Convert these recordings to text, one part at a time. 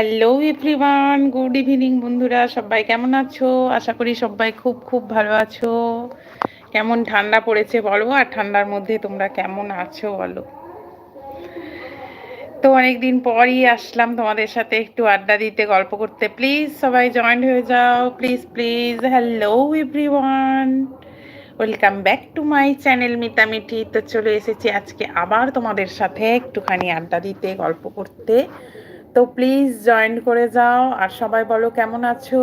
Hello everyone good evening বন্ধুরা। সবাই কেমন আছো? আশা করি সবাই খুব খুব ভালো আছো। কেমন ঠান্ডা পড়েছে বলো, আর ঠান্ডার মধ্যে তোমরা কেমন আছো বলো? তো অনেকদিন পরই আসলাম তোমাদের সাথে একটু আড্ডা দিতে, গল্প করতে। প্লিজ সবাই জয়েন্ট হয়ে যাও। Please please hello everyone welcome back to my channel Mitamiti তো চলে এসেছি আজকে আবার তোমাদের সাথে একটুখানি আড্ডা দিতে, গল্প করতে। তো প্লিজ জয়েন করে যাও। আর সবাই বলো, কেমন আছো?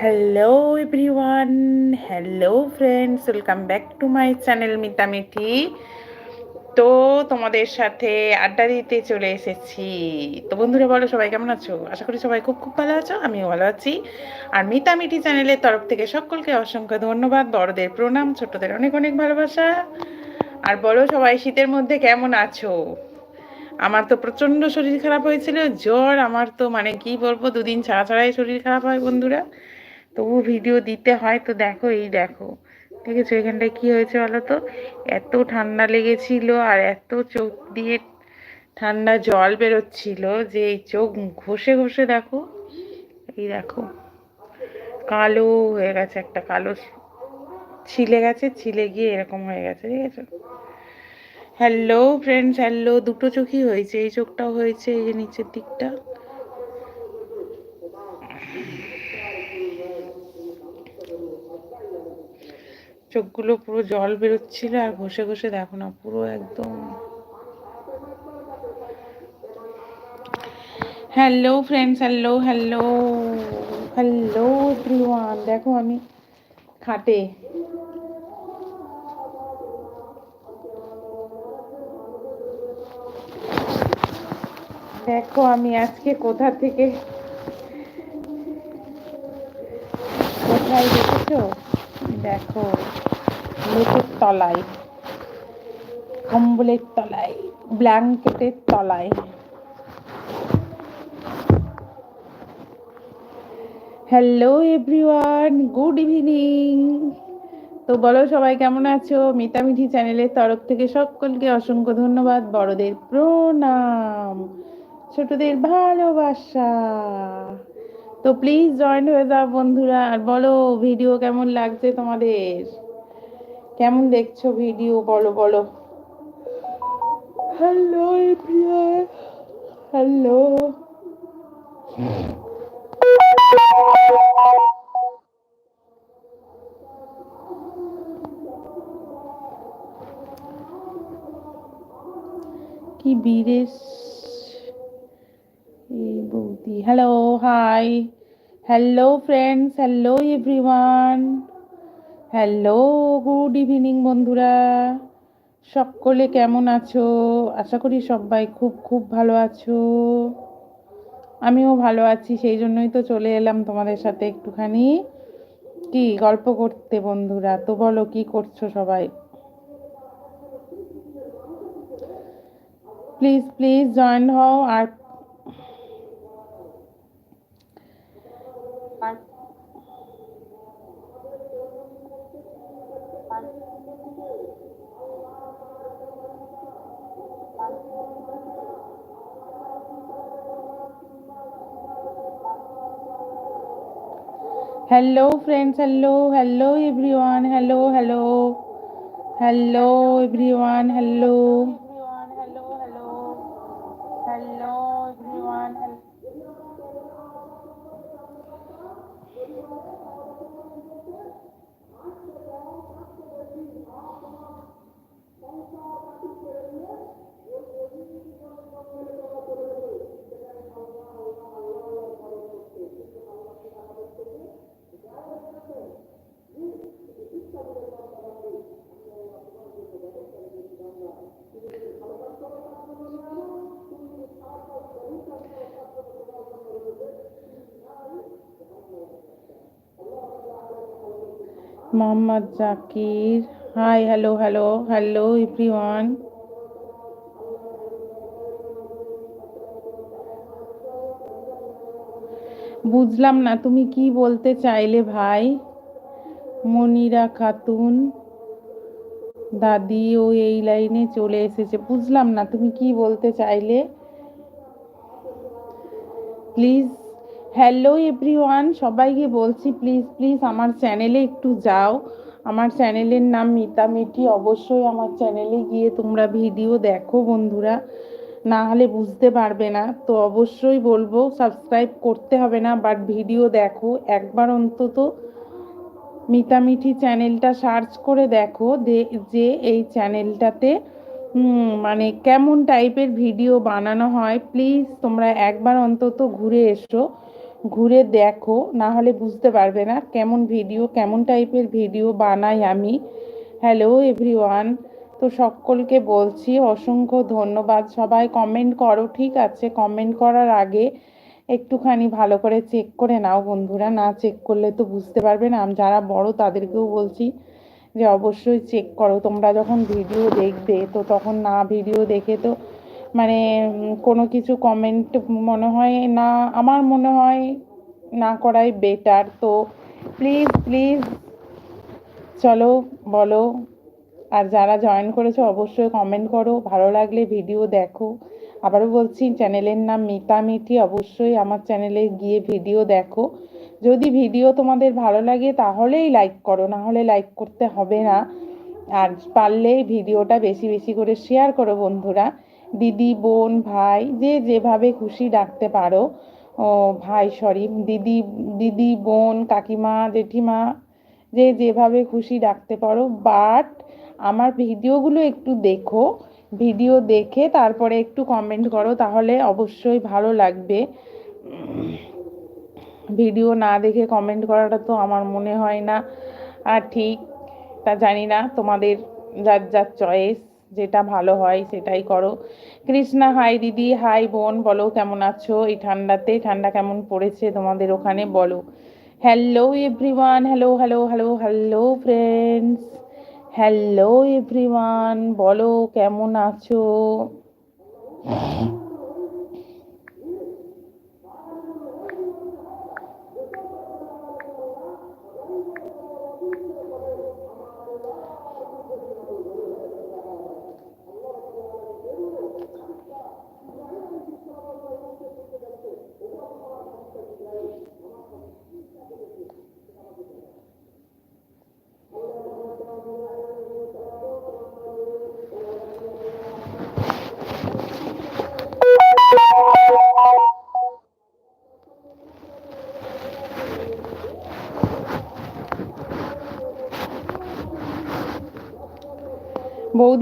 Hello everyone hello friends welcome back to my channel Mitamiti তো তোমাদের সাথে আড্ডা দিতে চলে এসেছি। তো বন্ধুরা বলো, সবাই কেমন আছো? আশা করি সবাই খুব খুব ভালো আছো, আমিও ভালো আছি। আর মিতামিটি চ্যানেলের তরফ থেকে সকলকে অসংখ্য ধন্যবাদ। বড়দের প্রণাম, ছোটদের অনেক অনেক ভালোবাসা। আর বলো, সবাই শীতের মধ্যে কেমন আছো? আমার তো প্রচণ্ড শরীর খারাপ হয়েছিল, জ্বর, আমার তো মানে কি বলব, দুদিন ছাড়া ছাড়াই শরীর খারাপ হয় বন্ধুরা। তবু ভিডিও দিতে হয় তো দেখো, এই দেখো। ঠিক আছে এখানটায় কি হয়েছে বলো তো? এত ঠান্ডা লেগেছিল আর এত চোখ দিয়ে ঠান্ডা জল বেরোচ্ছিল যে এই চোখ ঘষে ঘষে দেখো, এই দেখো। কালো হয়ে গেছে একটা, কালো ছিলে গেছে, ছিলে গিয়ে এরকম হয়ে গেছে ঠিক আছে হ্যালো ফ্রেন্ডস হ্যালো দুটো চোখই হয়েছে, এই চোখটাও হয়েছে, এই যে নিচের দিকটা। চোখগুলো পুরো জল বেরোচ্ছিল আর ঘষে ঘষে দেখো না, পুরো একদম। Hello friends hello hello hello everyone দেখো আমি খাটে। দেখো, আমি আজকে কোথা থেকে কোথায় দেখেছ? দেখো লেপের তলায়, কম্বলের তলায়, ব্ল্যাঙ্কেটের তলায়। হ্যালো এভরিওয়ান গুড ইভিনিং তো বলো সবাই কেমন আছো? মিতামিঠি চ্যানেলের তরফ থেকে সকলকে অসংখ্য ধন্যবাদ। বড়দের প্রণাম। ছোটদের ভালোবাসা। তো প্লিজ জয়েন হয়ে যাও বন্ধুরা আর বলো ভিডিও কেমন লাগছে তোমাদের? কেমন দেখছ ভিডিও বলো বলো। হ্যালো হ্যালো কি বিদেশ এই বৌদি hello hi hello friends hello everyone hello good evening বন্ধুরা। সকলে কেমন আছো? আশা করি সবাই খুব খুব ভালো আছো। আমিও ভালো আছি, সেই জন্যই তো চলে এলাম তোমাদের সাথে একটুখানি। কি গল্প করতে বন্ধুরা? তো বলো, কি করছ সবাই? প্লিজ প্লিজ জয়েন হও। আর hello friends. Hello. Hello everyone. Hello hello. Hello everyone. Hello Mohammad Zakir. Hi hello hello hello everyone বুঝলাম না, তুমি কি বলতে চাইলে ভাই? মনিরা খাতুন, দাদি ও এই লাইনে চলে এসেছে। বুঝলাম না, তুমি কি বলতে চাইলে? প্লিজ হ্যালো এভরিওয়ান সবাইকে বলছি প্লিজ প্লিজ আমার চ্যানেলে একটু যাও। আমার চ্যানেলের নাম মিতা মিঠি। অবশ্যই আমার চ্যানেলে গিয়ে তোমরা ভিডিও দেখো বন্ধুরা। না হলে বুঝতে পারবে না। তো অবশ্যই বলব সাবস্ক্রাইব করতে হবে না বাট ভিডিও দেখো। একবার অন্তত মিতামিঠি চ্যানেলটা সার্চ করে দেখো যে এই চ্যানেলটাতে মানে কেমন টাইপের ভিডিও বানানো হয়। প্লিজ তোমরা একবার অন্তত ঘুরে এসো। ঘুরে দেখো না হলে বুঝতে পারবে না কেমন ভিডিও কেমন টাইপের ভিডিও বানাই আমি। হ্যালো এভরিওয়ান তো সকলকে বলছি অসংখ্য ধন্যবাদ। সবাই কমেন্ট করো, ঠিক আছে? কমেন্ট করার আগে একটুখানি ভালো করে চেক করে নাও বন্ধুরা। না চেক করলে তো বুঝতে পারবে না। আমি যারা বড় তাদেরকেও বলছি যে অবশ্যই চেক করো। তোমরা যখন ভিডিও দেখবে, তো তখন না ভিডিও দেখে তো মানে কোনো কিছু কমেন্ট মনে হয় না, আমার মনে হয় না করাই বেটার তো প্লিজ প্লিজ চলো, বলো। আর যারা জয়েন করেছ, অবশ্যই কমেন্ট করো। ভালো লাগলে ভিডিও দেখো। আবারও বলছি চ্যানেলের নাম মিতা মিঠি। অবশ্যই আমার চ্যানেলে গিয়ে ভিডিও দেখো। যদি ভিডিও তোমাদের ভালো লাগে, তাহলেই লাইক করো। না হলে লাইক করতে হবে না। আর পারলে ভিডিওটা বেশি বেশি করে শেয়ার করো বন্ধুরা। দিদি, বোন, ভাই, যে যেভাবে খুশি ডাকতে পারো। ও, ভাই, সরি, দিদি দিদি, বোন, কাকিমা, জেঠিমা, যে যেভাবে খুশি ডাকতে পারো। বাট আমার ভিডিওগুলো একটু দেখো। ভিডিও দেখে তারপরে একটু কমেন্ট করো, তাহলে অবশ্যই ভালো লাগবে। ভিডিও না দেখে কমেন্ট করাটা তো আমার মনে হয় না। আর ঠিক, তা জানি না তোমাদের যার যার চয়েস যেটা ভালো হয় সেটাই করো। কৃষ্ণা, হাই দিদি, হাই বোন, বলো কেমন আছো? এই ঠান্ডাতে, ঠান্ডা কেমন পড়েছে তোমাদের ওখানে বলো। Hello everyone hello hello hello hello friends hello everyone বলো কেমন আছো?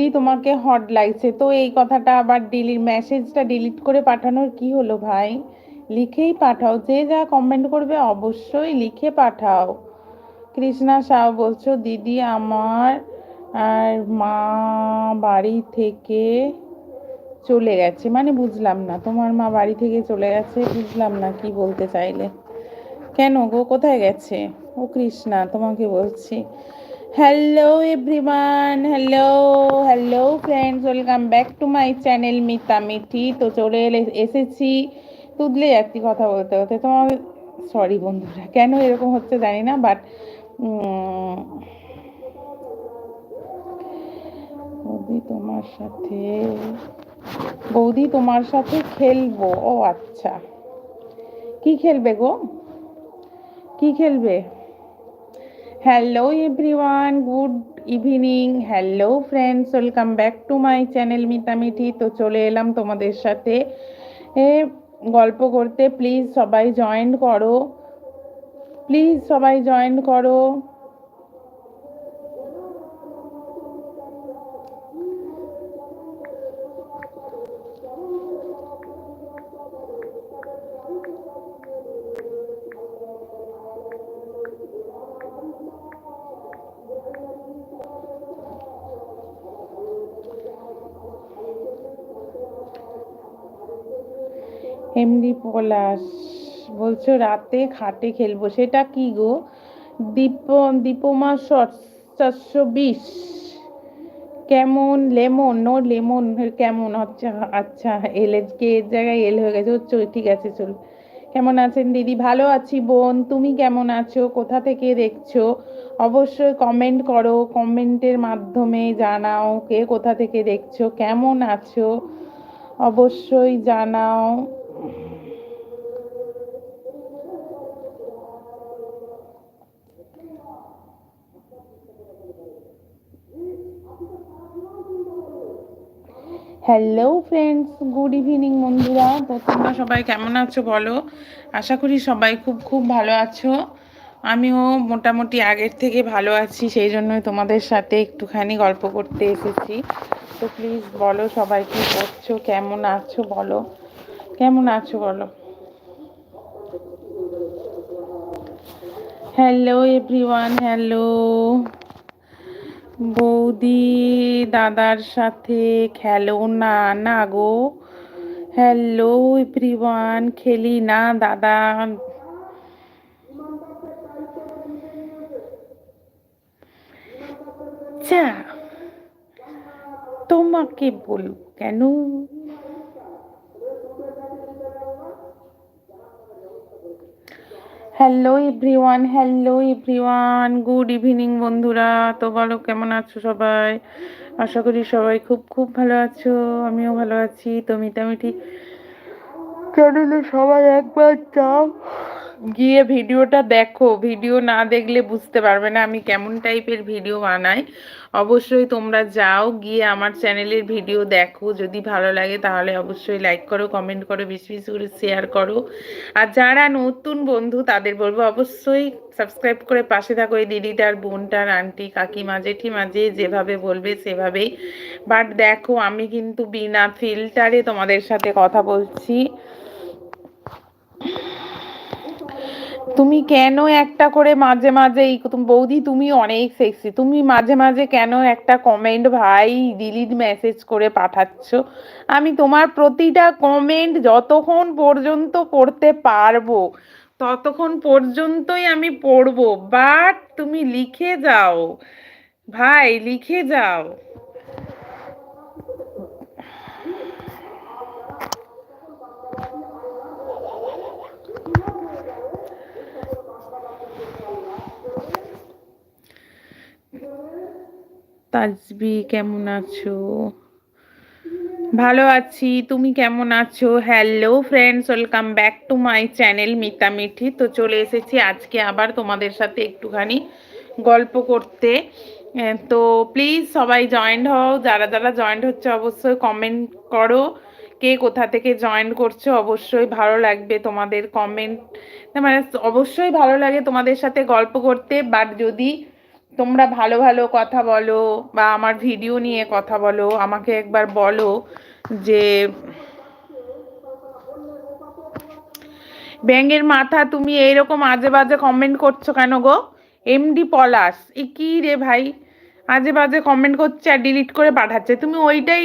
বৌদি তোমাকে হট লাগছে, তো এই কথাটা আবার ডিলিট মেসেজটা ডিলিট করে পাঠানোর কি হলো ভাই? লিখেই পাঠাও, যে যা কমেন্ট করবে অবশ্যই লিখে পাঠাও। কৃষ্ণা সাউ বলছো, দিদি আমার আর মা বাড়ি থেকে চলে গেছে। মানে বুঝলাম না, তোমার মা বাড়ি থেকে চলে গেছে, বুঝলাম না কি বলতে চাইলে। কেন গো, কোথায় গেছে? ও কৃষ্ণা, তোমাকে বলছি। Hello everyone hello hello friends welcome back to my channel Mita Mithi তো চলে এলে, এসেছি। তুদলে যাচ্ছি কথা বলতে বলতে তোমার সরি বন্ধুরা, কেন এরকম হচ্ছে জানি না বাট বৌদি তোমার সাথে, বৌদি তোমার সাথে খেলব। ও আচ্ছা। কি খেলবে গো? কি খেলবে? Hello everyone good evening hello friends welcome back to my channel Mitamithi তো চলে এলাম তোমাদের সাথে। গল্প করতে। প্লিজ সবাই জয়েন করো। প্লিজ সবাই জয়েন করো। এমডি পলাশ বলছো, রাতে খাটে খেলব। সেটা কি গো? দীপ, দীপমা চারশো বিশ। কেমন? লেমন? নো লেমন কেমন? আচ্ছা আচ্ছা এল কে এর জায়গায় এল হয়ে গেছে। চল, ঠিক আছে, চল। কেমন আছেন দিদি? ভালো আছি বোন। তুমি কেমন আছো? কোথা থেকে দেখছ? অবশ্যই কমেন্ট করো। কমেন্টের মাধ্যমে জানাও কে কোথা থেকে দেখছ। কেমন আছো? অবশ্যই জানাও। হ্যালো ফ্রেন্ডস গুড ইভিনিং বন্ধুরা। তো তোমরা সবাই কেমন আছো বলো? আশা করি সবাই খুব খুব ভালো আছো। আমিও মোটামুটি আগের থেকে ভালো আছি, সেই জন্যই তোমাদের সাথে একটুখানি গল্প করতে এসেছি। তো প্লিজ বলো সবাই কি করছ, কেমন আছো বলো? কেমন আছো বলো? হ্যালো এভরিওয়ান হ্যালো বৌদি দাদার সাথে খেলো না না গো। হ্যালো এভরিওয়ান খেলি না দাদা। আচ্ছা তোমাকে বলব কেন? Hello everyone hello everyone good evening বন্ধুরা। তো বলো, কেমন আছো সবাই? আশা করি সবাই খুব খুব ভালো আছো। আমিও ভালো আছি। তো মিটামিটি চ্যানেলে সবাই একবার যাও। গিয়ে ভিডিওটা দেখো। ভিডিও না দেখলে বুঝতে পারবে না আমি কেমন টাইপের ভিডিও বানাই। অবশ্যই তোমরা যাও, গিয়ে আমার চ্যানেলের ভিডিও দেখো। যদি ভালো লাগে তাহলে অবশ্যই লাইক করো কমেন্ট করো, বেশি বেশি করে শেয়ার করো। আর যারা নতুন বন্ধু তাদের বলব অবশ্যই সাবস্ক্রাইব করে পাশে থাকো এই দিদিটার, বোনটার আন্টি কাকিমা, জেঠিমা, যে যেভাবে বলবে সেভাবেই। বাট দেখো, আমি কিন্তু বিনা ফিল্টারে তোমাদের সাথে কথা বলছি। তুমি কেন একটা করে মাঝে মাঝে তুমি বৌদি, তুমি অনেক সেক্সি তুমি মাঝে মাঝে কেন একটা কমেন্ট ভাই ডিলিট মেসেজ করে পাঠাচ্ছ? আমি তোমার প্রতিটা কমেন্ট যতক্ষণ পর্যন্ত পড়তে পারব, ততক্ষণ পর্যন্তই আমি পড়ব। বাট তুমি লিখে যাও। ভাই, লিখে যাও। তাজবি, কেমন আছো? ভালো আছি, তুমি কেমন আছো? Hello friends welcome back to my channel Mita Mithi তো চলে এসেছি আজকে আবার তোমাদের সাথে একটুখানি গল্প করতে। তো প্লিজ সবাই জয়েন্ট হও, যারা যারা জয়েন্ট হচ্ছে অবশ্যই কমেন্ট করো। কে কোথা থেকে জয়েন করছ, অবশ্যই ভালো লাগবে তোমাদের কমেন্ট মানে অবশ্যই ভালো লাগে তোমাদের সাথে গল্প করতে বাট যদি তোমরা ভালো ভালো কথা বলো বা আমার ভিডিও নিয়ে কথা বলো, আমাকে একবার বলো যে ব্যাঙের মাথা তুমি এইরকম আজে বাজে কমেন্ট করছ কেন গো? এমডি পলাশ। এ কি রে ভাই? আজে বাজে কমেন্ট করছে আর ডিলিট করে পাঠাচ্ছে। তুমি ওইটাই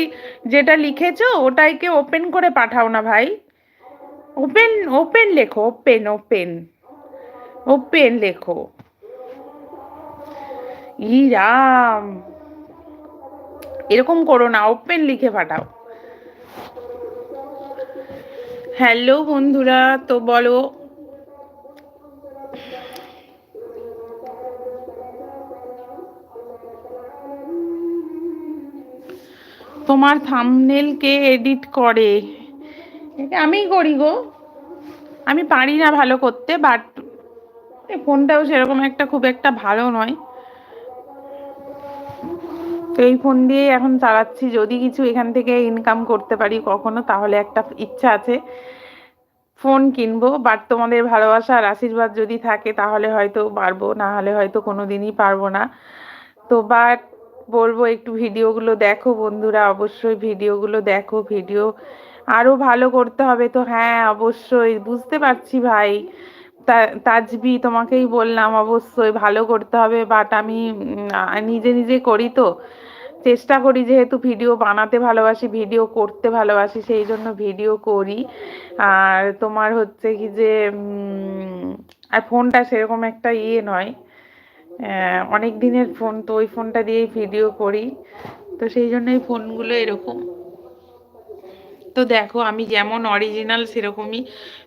যেটা লিখেছো ওটাইকে ওপেন করে পাঠাও না ভাই? ওপেন ওপেন লেখো ওপেন ওপেন ওপেন লেখো। ই রাম। এরকম করো না ওপেন লিখে পাঠাও। হ্যালো বন্ধুরা, তো বলো। তোমার থামনেল কে এডিট করে? আমি করি গো। আমি পারি না ভালো করতে বাট ফোনটাও সেরকম একটা খুব একটা ভালো নয়। তো এই ফোন দিয়েই এখন চালাচ্ছি। যদি কিছু এখান থেকে ইনকাম করতে পারি কখনো, তাহলে একটা ইচ্ছা আছে ফোন কিনবো। বাট তোমাদের ভালোবাসা আর আশীর্বাদ যদি থাকে, তাহলে হয়তো পারব, না হলে হয়তো কোনো দিনই পারব না। তো বাট বলব একটু ভিডিওগুলো দেখো বন্ধুরা, অবশ্যই ভিডিওগুলো দেখো। ভিডিও আরও ভালো করতে হবে তো হ্যাঁ অবশ্যই। বুঝতে পারছি ভাই। তাজবি তোমাকেই বললাম, অবশ্যই ভালো করতে হবে। বাট আমি নিজে নিজে করি তো। চেষ্টা করি যেহেতু ভিডিও বানাতে ভালোবাসি, ভিডিও করতে ভালোবাসি, সেই জন্য ভিডিও করি। আর তোমার হচ্ছে কি যে আর ফোনটা সেরকম একটা ইয়ে নয়। অনেক দিনের ফোন, তো ওই ফোনটা দিয়েই ভিডিও করি। তো সেই জন্য এই ফোনগুলো এরকম। তো দেখো, আমি যেমন অরিজিনাল সেরকমই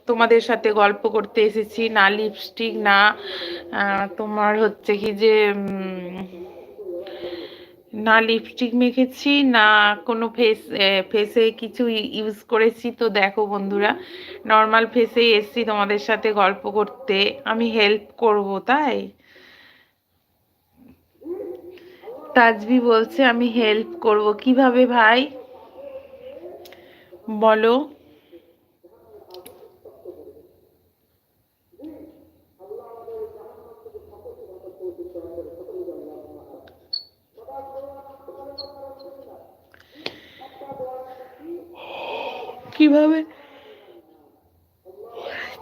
তোমাদের সাথে গল্প করতে এসেছি। না লিপস্টিক না তোমার হচ্ছে কি যে না লিপস্টিক মেখেছি, না কোনো ফেস ফেসে কিছু ইউজ করেছি। তো দেখো বন্ধুরা নর্মাল ফেসে এসছি তোমাদের সাথে গল্প করতে। আমি হেল্প করব, তাই? তাজবি বলছে, আমি হেল্প করব। কীভাবে ভাই? বলো। কীভাবে?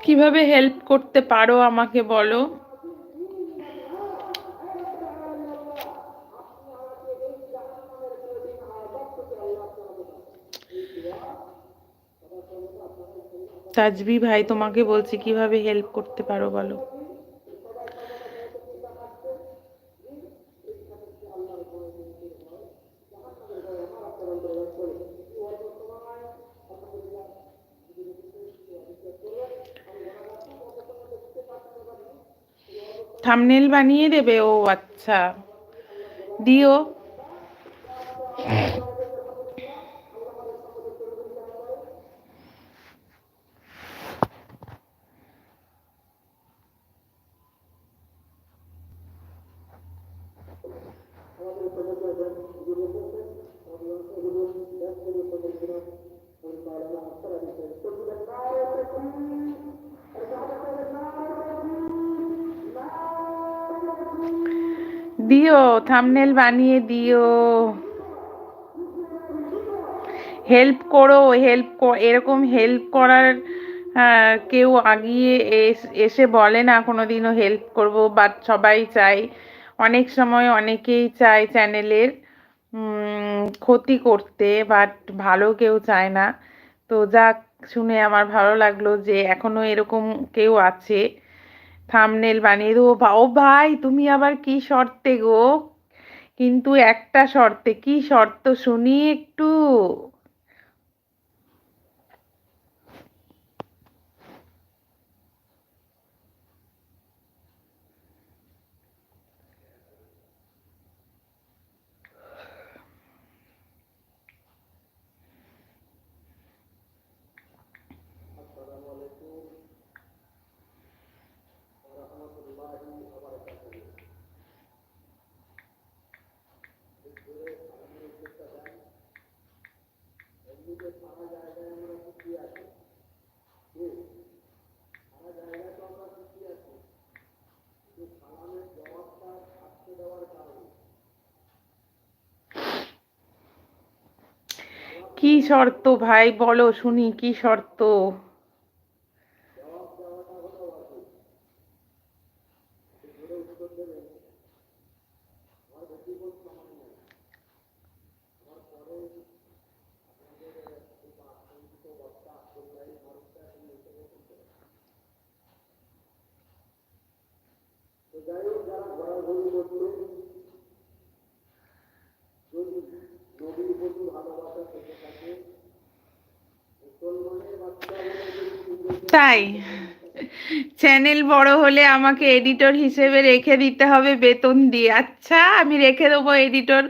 কীভাবে হেল্প করতে পারো আমাকে বলো? তাজবি ভাই, তোমাকে বলছি কীভাবে হেল্প করতে পারো বলো? থামনেল বানিয়ে দেবে ও আচ্ছা। দিও। দিও থামনেল বানিয়ে দিও। হেল্প করো হেল্প এরকম হেল্প করার কেউ আগিয়ে এস- বলে না কোনোদিনও হেল্প করব বাট সবাই চাই অনেক সময় অনেকেই চায় চ্যানেলের ক্ষতি করতে বাট ভালো কেউ চায় না। তো যাক, শুনে আমার ভালো লাগল যে এখনও এরকম কেউ আছে। থামনেল বানিয়ে দেবো। ও ভাই, তুমি আবার কি শর্তে গো? কিন্তু একটা শর্তে, কি শর্ত শুনি একটু। কি শর্ত ভাই? বলো শুনি কি শর্ত? চ্যানেল বড় হলে আমাকে এডিটর হিসেবে রেখে দিতে হবে বেতন দিয়ে। আচ্ছা আমি রেখে দেবো এডিটর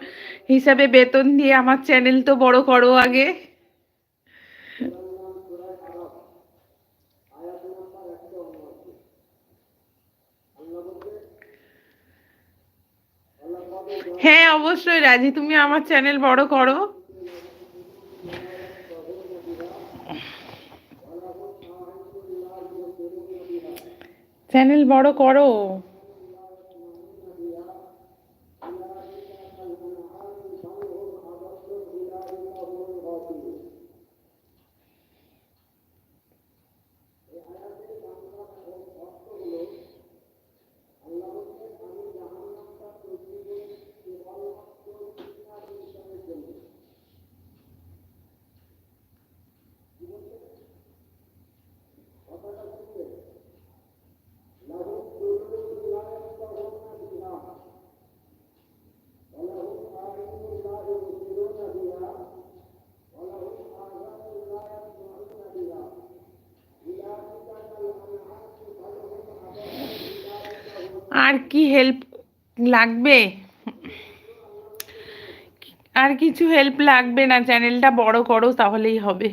হিসাবে বেতন দিয়ে। আমার চ্যানেল তো বড় করো আগে। হ্যাঁ অবশ্যই রাজি। তুমি আমার চ্যানেল বড় করো। চ্যানেল বড় করো। আর কি হেল্প লাগবে? আর কিছু হেল্প লাগবে না চ্যানেলটা বড় করো তাহলেই হবে।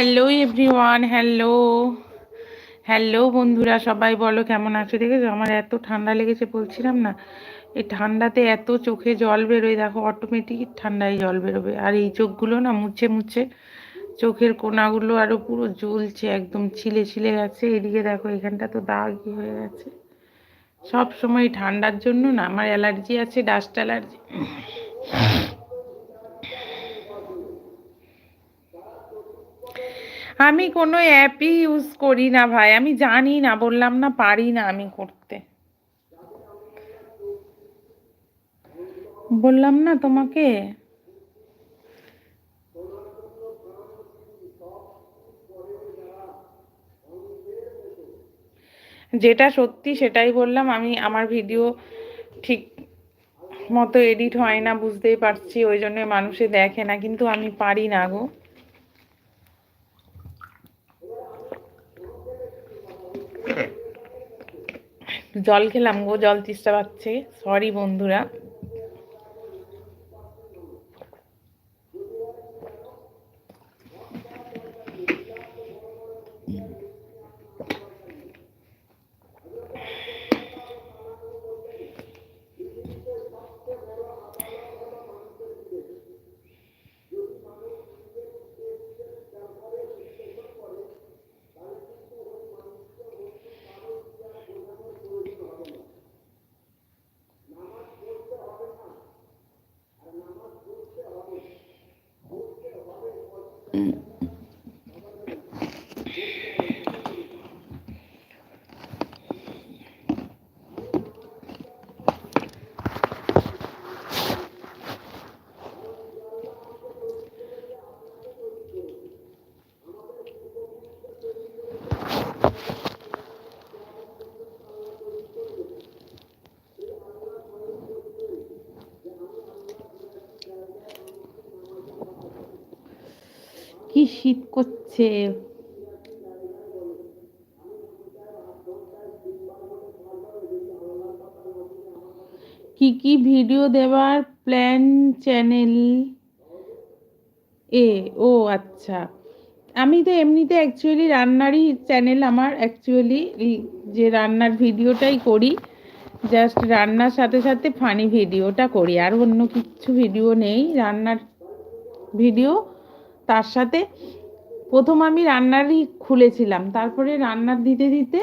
হ্যালো এভরিওয়ান হ্যালো হ্যালো বন্ধুরা, সবাই বলো, কেমন আছো? দেখেছ? আমার এত ঠান্ডা লেগেছে, বলছিলাম না। এই ঠান্ডাতে এত চোখে জল বেরোয়, দেখো অটোমেটিক ঠান্ডায় জল বেরোবে। আর এই চোখগুলো না মুছে মুছে চোখের কোনাগুলো আরও পুরো জ্বলছে, একদম ছিলে ছিলে গেছে। এদিকে দেখো, এখানটা তো দাগই হয়ে গেছে। সব সময় ঠান্ডার জন্য না, আমার অ্যালার্জি আছে, ডাস্ট অ্যালার্জি। আমি কোনো অ্যাপই ইউজ করি না ভাই। আমি জানি না, বললাম না পারি না আমি করতে। বললাম না তোমাকে। যেটা সত্যি সেটাই বললাম, আমি আমার ভিডিও ঠিক মতো এডিট হয় না, বুঝতেই পারছি, ওই জন্য মানুষে দেখে না, কিন্তু আমি পারি না গো। জল খেলাম গো জল তিস্তা পাচ্ছে। সরি বন্ধুরা কি শীত করছে। কি কি ভিডিও দেওয়ার প্ল্যান চ্যানেল এ ও আচ্ছা। আমি তো এমনিতে অ্যাকচুয়ালি রান্নারই চ্যানেল আমার অ্যাকচুয়ালি যে রান্নার ভিডিওটাই করি জাস্ট রান্নার সাথে সাথে ফানি ভিডিওটা করি। আর অন্য কিছু ভিডিও নেই। রান্নার ভিডিও তার সাথে প্রথম আমি রান্নারই খুলেছিলাম। তারপরে রান্নার দিতে দিতে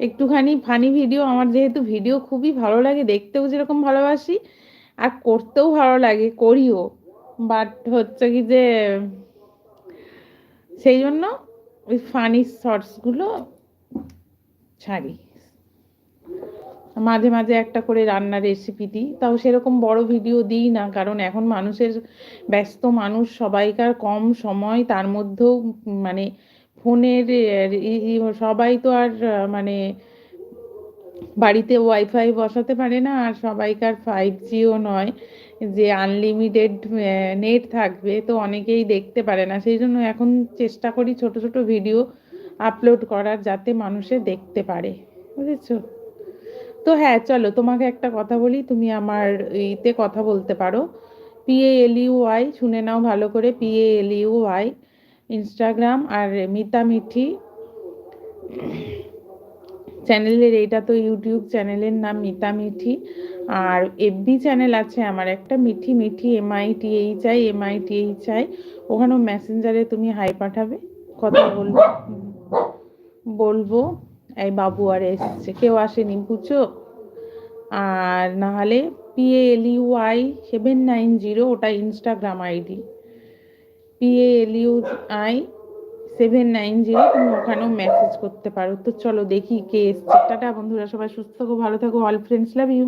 একটুখানি ফানি ভিডিও আমার যেহেতু ভিডিও খুবই ভালো লাগে, দেখতেও যেরকম ভালোবাসি আর করতেও ভালো লাগে, করিও। বাট হচ্ছে কি যে, সেই জন্য ওই ফানি শর্টসগুলো ছাড়ি। মাঝে মাঝে একটা করে রান্নার রেসিপি দিই। তাও সেরকম বড় ভিডিও দিই না, কারণ এখন মানুষের ব্যস্ত মানুষ, সবাইকার কম সময়, তার মধ্যেও মানে ফোনের সবাই তো আর মানে বাড়িতে ওয়াইফাই বসাতে পারে না, আর সবাইকার ফাইভ জিও নয়, যে আনলিমিটেড নেট থাকবে, তো অনেকেই দেখতে পারে না। সেই জন্য এখন চেষ্টা করি ছোট ছোট ভিডিও আপলোড করার, যাতে মানুষে দেখতে পারে। বুঝেছ? তো হ্যাঁ চলো তোমাকে একটা কথা বলি, তুমি আমার ইতে কথা বলতে পারো। পিএ এল ইউ শুনে নাও ভালো করে P A L U Y Instagram আর মিতা মিঠি। চ্যানেলের এইটা তো ইউটিউব চ্যানেলের নাম মিতা মিঠি। আর এফবি চ্যানেল আছে আমার একটা, Mithi Mithi M I T H I M I T H I ওখানেও মেসেঞ্জারে তুমি হাই পাঠাবে, কথা বলব। বলব। এই বাবু আর এসছে। কেউ আসেনি, বুঝছ? আর নাহলে হলে L U I seven nine zero ওটা Instagram ID P L U I L U I seven nine zero তুমি ওখানেও মেসেজ করতে পারো। তো চলো দেখি কে এসছে। টাটা বন্ধুরা, সবাই সুস্থ থাকো, ভালো থাকো অল ফ্রেন্ডস লাভ ইউ